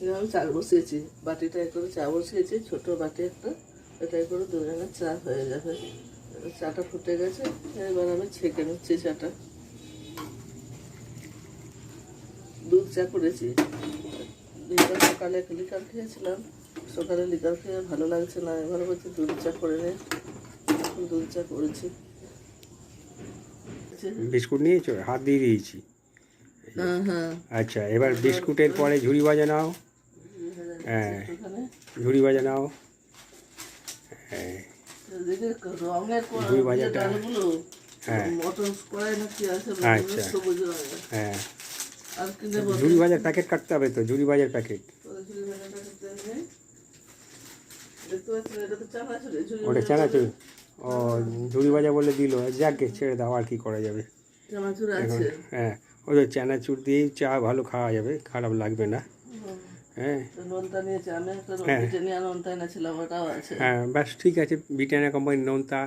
এখানে আমি চা বসিয়েছি বাটিটায় করে চা বসিয়েছি ছোট বাটি একটা এটাই করে দুজনের চা হয়ে যাবে। চাটা ফুটে গেছে এবার আমি ছেঁকে নিচ্ছি চাটা। দুধ চা করেছি। লিকার সকালে এক লিকার খেয়েছিলাম সকালে লিকার খেয়ে ভালো লাগছে না এবার বলছি দুধ চা করে নে। দুধ চা করেছি। বিস্কুট নিয়েছো? হাত দিয়ে দিয়েছি। হ্যাঁ হ্যাঁ। আচ্ছা এবার বিস্কুটের পরে ঝুড়ি ভাজা নাও হ্যাঁ। ঝুড়ি ভাজা নাও। হ্যাঁ। যে ভাজাটা। হ্যাঁ। আচ্ছা। হ্যাঁ। ঝুড়ি ভাজার প্যাকেট কাটতে হবে তো ঝুড়ি ভাজার প্যাকেট ঝুড়ি ঝুড়ি ওটা চানাচুর ও ঝুড়ি ভাজা বলে দিল যাকে ছেড়ে দাও আর কি করা যাবে। হ্যাঁ ওই চানাচুর দিয়েই চা ভালো খাওয়া যাবে খারাপ লাগবে না। হ্যাঁ। নোনতা নিয়েছি আমি একটা। ব্রিটানিয়া নোনতা এনেছিলাম ওটাও আছে। হ্যাঁ ব্যাস ঠিক আছে ব্রিটানিয়া কোম্পানির নোনতা।